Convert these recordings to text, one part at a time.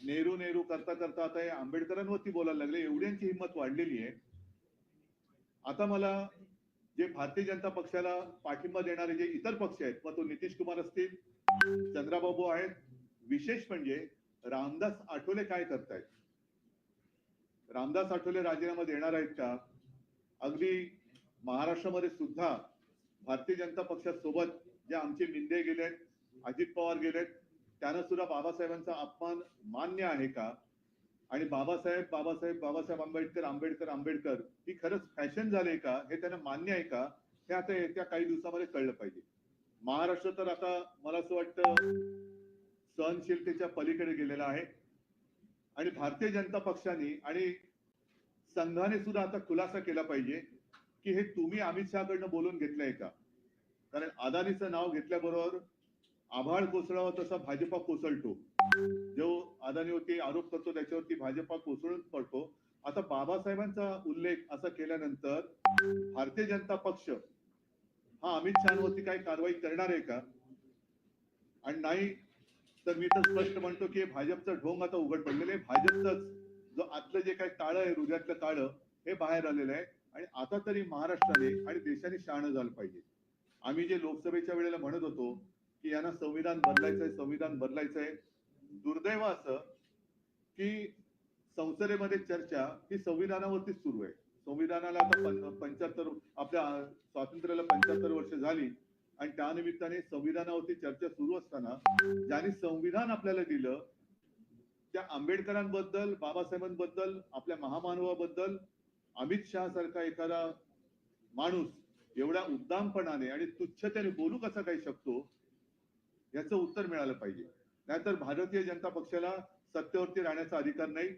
नेहरू नेहरू करता करता आता हे आंबेडकरांवरती बोलायला लागले. एवढ्यांची हिंमत वाढलेली आहे. आता मला जे भारतीय जनता पक्षाला पाठिंबा देणारे जे इतर पक्ष आहेत मग तो नितीश कुमार असतील चंद्राबाबू आहेत विशेष म्हणजे रामदास आठवले काय करतायत? रामदास आठवले राजीनामा देणार आहेत का? अगदी महाराष्ट्रामध्ये सुद्धा भारतीय जनता पक्षासोबत जे आमचे मिंदे गेलेत अजित पवार गेलेत त्यांना सुद्धा बाबासाहेबांचा अपमान मान्य आहे का? आणि बाबासाहेब बाबासाहेब बाबासाहेब आंबेडकर आंबेडकर आंबेडकर ही खरंच फॅशन झाले का? हे त्यांना मान्य आहे का? हे आता येत्या काही दिवसामध्ये कळलं पाहिजे. महाराष्ट्र तर आता मला असं वाटतं सहनशीलतेच्या पलीकडे गेलेला आहे. आणि भारतीय जनता पक्षाने आणि संघाने सुद्धा आता खुलासा केला पाहिजे की हे तुम्ही अमित शहाकडनं बोलून घेतलंय का? कारण अदानीचं नाव घेतल्याबरोबर आभाळ कोसळावं तसा भाजपा कोसळतो. जो अदानीवरती आरोप करतो त्याच्यावरती भाजपा कोसळून पडतो. आता बाबासाहेबांचा उल्लेख असा केल्यानंतर भारतीय जनता पक्ष हा अमित शहावरती काही कारवाई करणार आहे का? आणि नाही तर मी तर स्पष्ट म्हणतो की भाजपचं ढोंग आता उघड पडलेलं आहे. भाजपचंच जो आतलं जे काही काळं आहे हृदयातलं काळं हे बाहेर आलेलं आहे. आणि आता तरी महाराष्ट्राने आणि देशाने शहाणं झालं पाहिजे. आम्ही जे लोकसभेच्या वेळेला म्हणत होतो की यांना संविधान बदलायचंय संविधान बदलायचंय. दुर्दैव असं की संसदेमध्ये चर्चा ही संविधानावरतीच सुरू आहे. संविधानाला आता पंच्याहत्तर आपल्या स्वातंत्र्याला पंच्याहत्तर वर्ष झाली आणि त्यानिमित्ताने संविधानावरती चर्चा सुरू असताना ज्यांनी संविधान आपल्याला दिलं त्या आंबेडकरांबद्दल बाबासाहेबांबद्दल आपल्या महामानवाबद्दल अमित शहा सारखा एखादा माणूस एवढ्या उद्दामपणाने आणि तुच्छतेने बोलू कसा काही शकतो? याचं उत्तर मिळालं पाहिजे. नाहीतर भारतीय जनता पक्षाला सत्तेवरती राहण्याचा अधिकार नाही.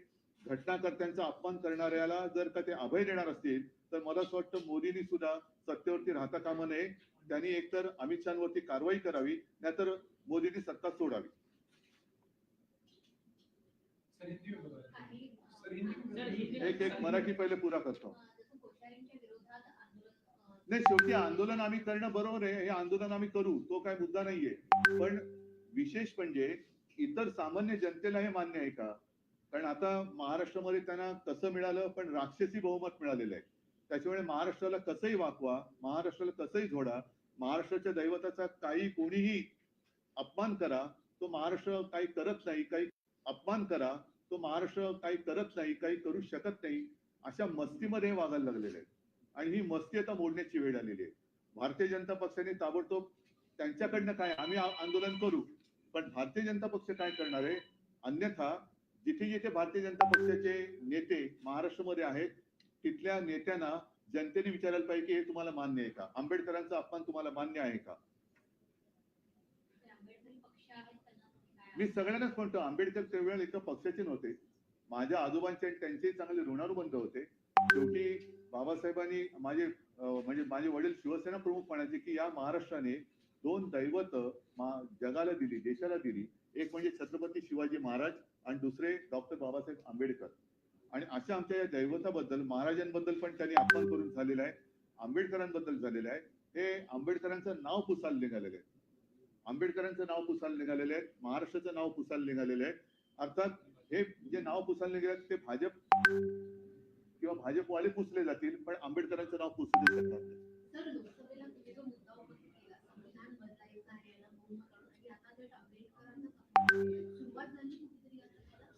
घटनाकर्त्यांचा अपमान करणाऱ्याला जर का ते अभय देणार असतील तर मला असं वाटतं मोदींनी सुद्धा सत्तेवरती राहता कामा नये. त्यांनी एकतर अमित शहावरती कारवाई करावी नाहीतर मोदींनी सत्ता सोडावी. एक एक मराठी पहिले पुरा करतो जसं कोश्यारींच्या विरोधात आंदोलन अं, नाही शेवटी आंदोलन आम्ही करणं बरोबर आहे हे आंदोलन आम्ही करू तो काय मुद्दा नाहीये. पण विशेष म्हणजे इतर सामान्य जनतेला हे मान्य आहे का? कारण आता महाराष्ट्रामध्ये त्यांना कसं मिळालं पण राक्षसी बहुमत मिळालेलं आहे. त्याच्यामुळे महाराष्ट्राला कसंही वाकवा महाराष्ट्राला कसंही झोडा महाराष्ट्राच्या दैवताचा काही कोणीही अपमान करा तो महाराष्ट्र काही करत नाही काही अपमान करा तो महाराष्ट्र काही करत नाही काही करू शकत नाही अशा मस्तीमध्ये हे वागायला लागलेले आहेत. आणि ही मस्ती आता मोडण्याची वेळ आलेली आहे. भारतीय जनता पक्षाने ताबडतोब त्यांच्याकडनं काय आम्ही आंदोलन करू पण भारतीय जनता पक्ष काय करणार आहे? अन्यथा जिथे जिथे भारतीय जनता पक्षाचे नेते महाराष्ट्रामध्ये आहेत तिथल्या नेत्यांना जनतेने विचारायला पाहिजे की हे तुम्हाला मान्य आहे का? आंबेडकरांचा अपमान तुम्हाला मान्य आहे का? मी सगळ्यांनाच म्हणतो आंबेडकर त्यावेळेला एका पक्षाचे नव्हते. माझ्या आजोबांचे आणि त्यांचे चांगले ऋणानुबंध होते. शेवटी बाबासाहेबांनी माझे म्हणजे माझे वडील शिवसेना प्रमुख म्हणायचे की या महाराष्ट्राने दोन दैवत जगाला दिली देशाला दिली. एक म्हणजे छत्रपती शिवाजी महाराज आणि दुसरे डॉक्टर बाबासाहेब आंबेडकर. आणि अशा आमच्या या दैवताबद्दल महाराजांबद्दल पण त्यांनी अपमान करून झालेला आहे. आंबेडकरांबद्दल झालेलं आहे. हे आंबेडकरांचं नाव पुसायला निघालेलं आहे आंबेडकरांचं नाव पुसायला निघालेलं आहे महाराष्ट्राचं नाव पुसायला निघालेलं आहे अर्थात हे जे नाव पुसायला निघाले ते भाजप किंवा भाजपवाले पुसले जातील पण आंबेडकरांचं नाव पुसू शकणार नाही. त्याला?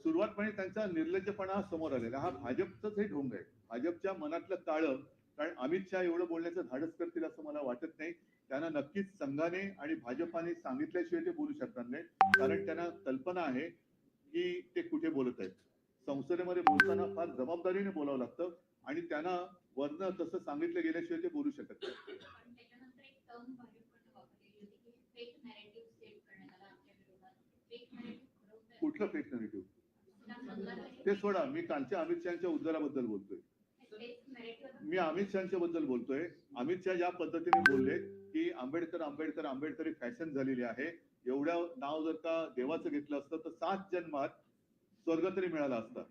सुरुवातपणे त्यांचा निर्लज्जपणा समोर आलेला हा भाजपचंच हे ढोंग आहे. भाजपच्या मनातलं काळं कारण अमित शहा एवढं बोलण्याचं धाडस करतील असं मला वाटत नाही. त्यांना नक्कीच संघाने आणि भाजपाने सांगितल्याशिवाय ते बोलू शकणार नाही कारण त्यांना कल्पना आहे की ते कुठे बोलत आहेत. संसदेमध्ये बोलताना फार जबाबदारीने बोलावं लागतं आणि त्यांना वरनं तसं सांगितलं गेल्याशिवाय ते बोलू शकत नाही. कुठलं फेक नरेटिव्ह ते सोडा मी कालच्या अमित शहाच्या उद्गाराबद्दल बोलतोय. मी अमित शहाच्या बद्दल बोलतोय. अमित शहा ज्या पद्धतीने बोलले की आंबेडकर आंबेडकर आंबेडकर फॅशन झालेली आहे. एवढ्या नाव जर का देवाचं घेतलं असतं तर सात जन्मात स्वर्ग तरी मिळाला असता.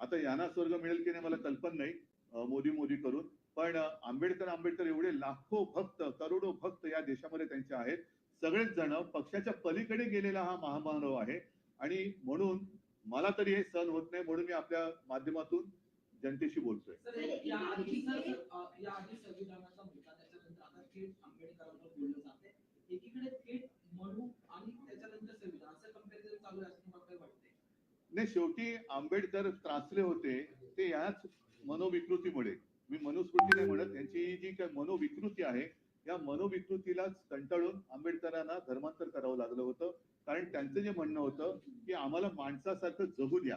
आता यांना स्वर्ग मिळेल की नाही मला कल्पना नाही मोदी मोदी करून. पण आंबेडकर आंबेडकर एवढे लाखो भक्त करोडो भक्त या देशामध्ये त्यांचे आहेत. सगळेच जण पक्षाच्या पलीकडे गेलेला हा महामानव आहे. आणि म्हणून मला तरी हे सहन होत नाही म्हणून मी आपल्या माध्यमातून जनतेशी बोलतोय सर या आधी सर अ, या आधी संविधानाचा मुद्दा त्याच्यानंतर आता थेट आंबेडकरांवर बोललं जाते एकीकडे थेट म्हणू आणि त्याच्यानंतर संविधान असं कंपॅरिझन चालू आहे असं तुम्हाला काय वाटतंय नाही शेवटी आंबेडकर त्रासले होते ते याच मनोविकृतीमुळे. मी मनुस्मृती नाही म्हणत त्यांची जी काही मनोविकृती आहे या मनोविकृतीलाच कंटाळून आंबेडकरांना धर्मांतर करावं लागलं होतं. कारण त्यांचं जे म्हणणं होतं की आम्हाला माणसासारखं जगू द्या.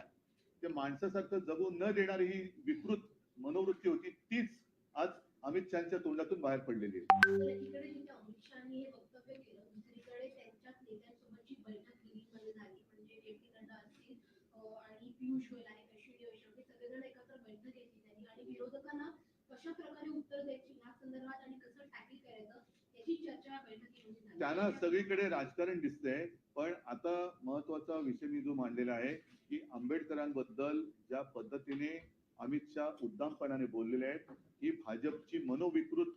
ते माणसासारखं जगू न देणारी ही विकृत मनोवृत्ती होती तीच आज अमित शहाच्या तोंडातून बाहेर पडलेली आहे तर एकीकडे जिथे अमित शहानी हे वक्तव्य केलं दुसरीकडे त्यांच्याच नेत्यांसोबतची बैठक दिल्लीमध्ये झाली म्हणजे जे पी नड्डा असतील अं, आणि पियुष गोयल आहेत अश्विनी वैष्णव हे सगळेजण एकत्र बैठक घेतली त्यांनी आणि विरोधकांना कशा प्रकारे उत्तर द्यायची या संदर्भात आणि कसं टॅकल करायचं याची चर्चा बैठकीमध्ये त्यांना सगळीकडे राजकारण दिसतंय पण आता महत्त्वाचा विषय मी जो मांडलेला आहे की आंबेडकरांबद्दल ज्या पद्धतीने अमित शहा उद्दामपणाने बोललेले आहेत ही भाजपची मनोविकृत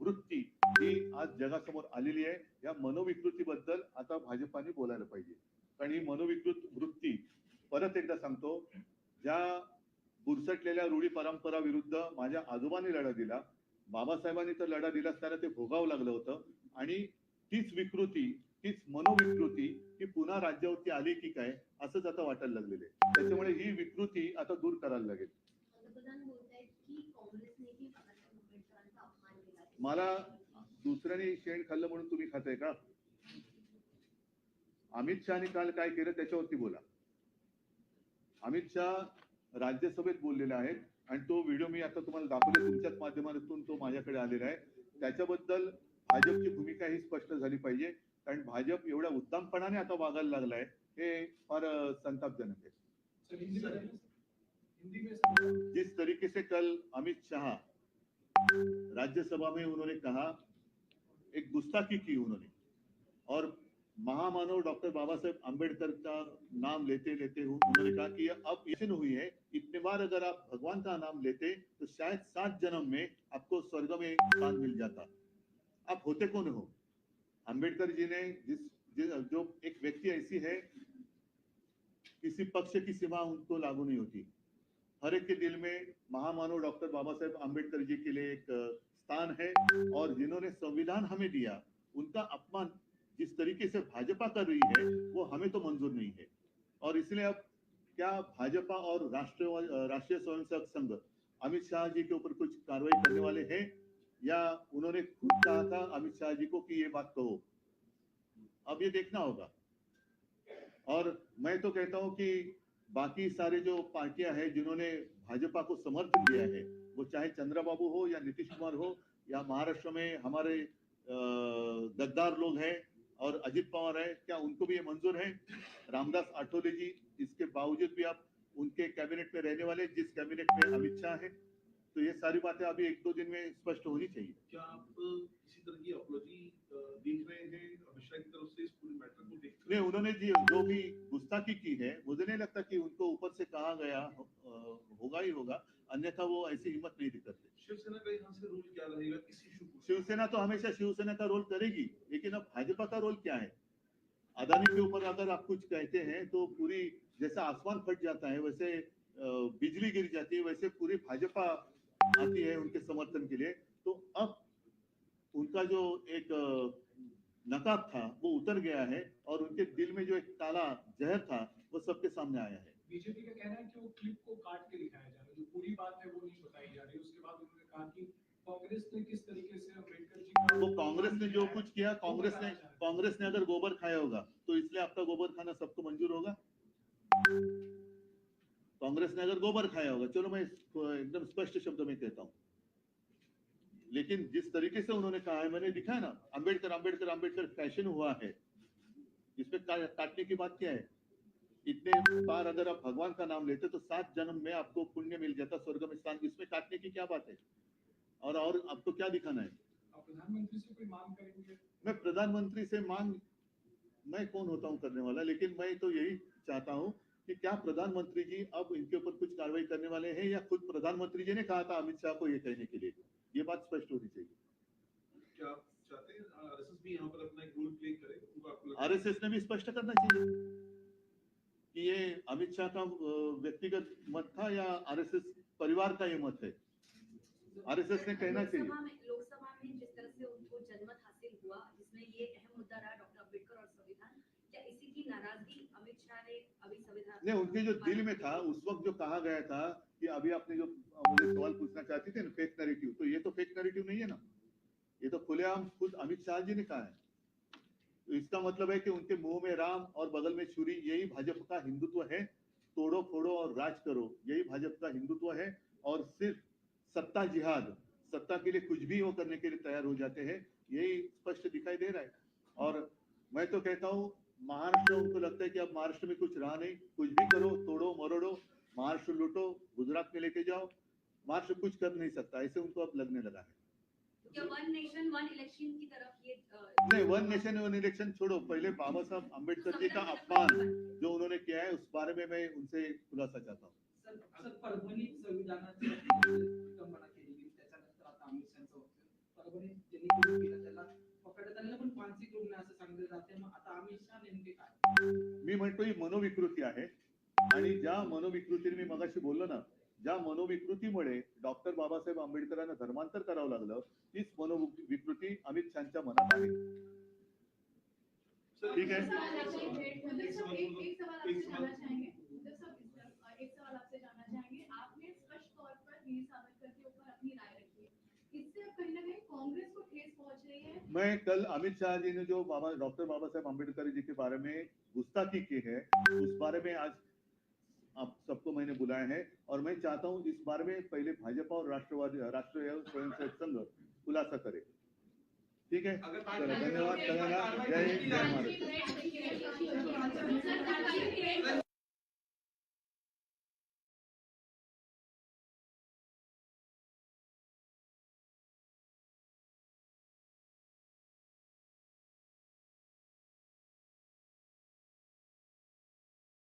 वृत्ती ही आज जगासमोर आलेली आहे या मनोविकृतीबद्दल आता भाजपाने बोलायला पाहिजे. कारण ही मनोविकृत वृत्ती परत एकदा सांगतो ज्या बुरसटलेल्या रूढी परंपरा विरुद्ध माझ्या आजोबांनी लढा दिला बाबासाहेबांनी तर लढा दिलाच त्याला ते भोगावं लागलं होतं आणि तीच विकृती तीच मनोविकृती ही पुन्हा राज्यावरती आली की काय असंच आता वाटायला लागलेलं आहे. त्याच्यामुळे ही विकृती आता दूर करायला लागेल. मला दुसऱ्याने शेण खाल्लं म्हणून तुम्ही खाताय का? अमित शहाने काल काय केलं त्याच्यावरती बोला. अमित शहा राज्यसभेत बोललेले आहेत आणि तो व्हिडिओ मी आता तुम्हाला दाखवला तुमच्याच माध्यमातून तो माझ्याकडे आलेला आहे. त्याच्याबद्दल भाजपची भूमिका ही स्पष्ट झाली पाहिजे. कारण भाजप एवढ्या उद्दामपणाने आता वागायला लागलाय हे फार संतापजनक आहे. सर हिंदी में हिंदी में सर जिस तरीके से कल अमित शाह राज्यसभा में उन्होंने कहा एक गुस्ताखी की उन्होंने। और महामानव डॉक्टर बाबा साहेब अंबेडकर का नाम लेते लेते हु- उन्होंने कहा कि अब ऐसे हुई है इतने बार अगर आप भगवान का नाम लेते तो शायद सात जन्म में आपको स्वर्ग में स्थान मिल जाता। आप होते कौन हो? अंबेडकर जी ने जिस, जिस जो एक व्यक्ति ऐसी है किसी पक्ष की सीमा उनको लागू नहीं होती। हर एक के दिल में महामानव डॉक्टर बाबा साहेब आम्बेडकर जी के लिए एक स्थान है और जिन्होंने संविधान हमें दिया उनका अपमान जिस तरीके से भाजपा कर रही है, वो हमें तो मंजूर नहीं है। और इसलिए अब क्या भाजपा और राष्ट्रीय राष्ट्रीय स्वयंसेवक संघ अमित शाह जी के ऊपर कुछ कार्रवाई करने वाले हैं, या उन्होंने खुद कहा था अमित शाह जी को कि ये बात कहो? अब ये देखना होगा। और मैं तो कहता हूँ कि बाकी सारे जो पार्टियाँ हैं, जिन्होंने भाजपा को समर्थन दिया है, वो चाहे चंद्रबाबू हो या नीतीश कुमार हो, या महाराष्ट्र में हमारे गद्दार लोग हैं और अजित पवार है क्या उनको भी ये मंजूर है? रामदास आठवले जी इसके बावजूद भी आप उनके कैबिनेट में रहने वाले जिस कैबिनेट में अमित शाह है तो ये सारी बातें अभी एक दो दिन में स्पष्ट होनी चाहिए। क्या आप किसी तरह की अपॉलॉजी देख रहे हैं की तरफ़ से इस पूरे मैटर को देख नहीं उन्होंने जी जो भी गुस्ताखी की है मुझे नहीं लगता कि उनको ऊपर से कहा गया होगा ही होगा अन्यथा वो ऐसी हिम्मत नहीं दिखाते शिवसेना का यहाँ से रोल क्या रहेगा? इस इशू को? शिवसेना तो हमेशा शिवसेना का रोल करेगी लेकिन अब भाजपा का रोल क्या है? अदानी के ऊपर अगर आप कुछ कहते हैं तो पूरी जैसा आसमान फट जाता है वैसे बिजली गिर जाती है वैसे पूरी भाजपा आती है उनके समर्थन के लिए। तो अब उनका जो एक नकाब था वो उतर गया है और उनके दिल में जो एक काला जहर था वो सबके सामने आया है। बीजेपी का कहना है कि वो क्लिप को काट के दिखाया जा रहा है। जो पूरी बात है वो नहीं बताई जा रही। उसके बाद उन्होंने कहा कि कांग्रेस ने किस तरीके से अंबेडकर जी वो कांग्रेस ने जो कुछ किया कांग्रेस ने कांग्रेस ने अगर गोबर खाया होगा तो इसलिए आपका गोबर खाना सबको मंजूर होगा? कांग्रेस ने अगर गोबर खाया होगा चलो मैं एकदम स्पष्ट शब्दों में कहता हूँ। लेकिन जिस तरीके से उन्होंने कहा है मैंने दिखा है ना अंबेडकर अंबेडकर अंबेडकर फ़ैशन हुआ है। इसमें काटने की बात क्या है? इतने बार अगर आप भगवान का नाम लेते तो सात जन्म में आपको पुण्य मिल जाता स्वर्ग में स्थान। इसमें काटने की क्या बात है? और और आपको क्या दिखाना है? प्रधानमंत्री से कोई मांग करेंगे? मैं प्रधानमंत्री से मांग मैं कौन होता हूँ करने वाला? लेकिन मैं तो यही चाहता हूँ कि क्या प्रधानमंत्री जी अब इनके ऊपर कुछ कार्रवाई करने वाले हैं या खुद प्रधानमंत्री जी ने कहा था अमित शाह को ये कहने के लिए? ये बात स्पष्ट होनी चाहिए। क्या चाहते हैं? आरएसएस भी यहाँ पर अपना एक रोल प्ले करे उनको आपको लगता है- आरएसएस ने भी स्पष्ट करना चाहिए कि ये अमित शाह का व्यक्तिगत मत था या आरएसएस परिवार का ये मत है? आरएसएस ने कहना चाहिए। लोकसभा में जिस तरह से उनको जनमत हासिल हुआ जिसमें ये अहम मुद्दा रहा डॉक्टर अंबेडकर और संविधान क्या इसी की नाराज़गी अमित शाह ने अभी संविधान नहीं, उनके जो दिल में था, उस वक्त जो कहा गया था कि अभी आपने जो मुझे सवाल पूछना चाहती थी ना फेक नैरेटिव तो ये तो फेक नैरेटिव नहीं है ना? ये तो खुलेआम खुद अमित शाह जी ने कहा है। तो इसका मतलब है कि उनके मुँह में राम और बगल में छुरी, यही भाजपा का हिंदुत्व है। तोड़ो, फोड़ो और राज करो, यही भाजपा का हिंदुत्व है। और सिर्फ़ सत्ता जिहाद, सत्ता के लिए कुछ भी वो करने के लिए तैयार हो जाते हैं, यही स्पष्ट दिखाई दे रहा है। और मैं तो कहता हूँ महाराष्ट्र उनको लगता है कि अब महाराष्ट्र में कुछ रहा नहीं कुछ भी करो तोड़ो मरोड़ो महाराष्ट्र लूटो गुजरात में लेके जाओ महाराष्ट्र कुछ कर नहीं सकता ऐसे उनको अब लगने लगा है। वन नेशन वन इलेक्शन की तरफ़ ये नहीं वन नेशन वन इलेक्शन छोड़ो पहले बाबा साहब अंबेडकर जी का अपमान जो उन्होंने किया है उस बारे में मैं उनसे खुलासा चाहता हूँ। संविधानाची आलेला पण मानसिक रुग्ण आहे असं सांगितलं जाते. मग आता नेमके काय? मी म्हणतो ही मनोविकृती आहे. आणि ज्या मनोविकृतीने मी मगाशी बोललो ना ज्या मनोविकृतीमुळे डॉक्टर बाबासाहेब आंबेडकरांना धर्मांतर करावं लागलं तीच मनोविकृती अमित शहाच्या मनात आहे. सर, ठीक है। चाहेंगे. आपने स्पष्ट तौर पर वीर सावरकर के ऊपर अपनी राय रखी है। इससे अब कहीं ना कहीं कांग्रेस मैं कल अमित शाह जी ने जो बाबा डॉक्टर बाबा साहेब आम्बेडकर जी के बारे में गुस्ताखी की है उस बारे में आज आप सबको मैंने बुलाया है और मैं चाहता हूँ इस बारे में पहले भाजपा और राष्ट्रवादी राष्ट्रीय स्वयंसेवक संघ खुलासा करे। ठीक है? धन्यवाद जय हिंद जय देखिए,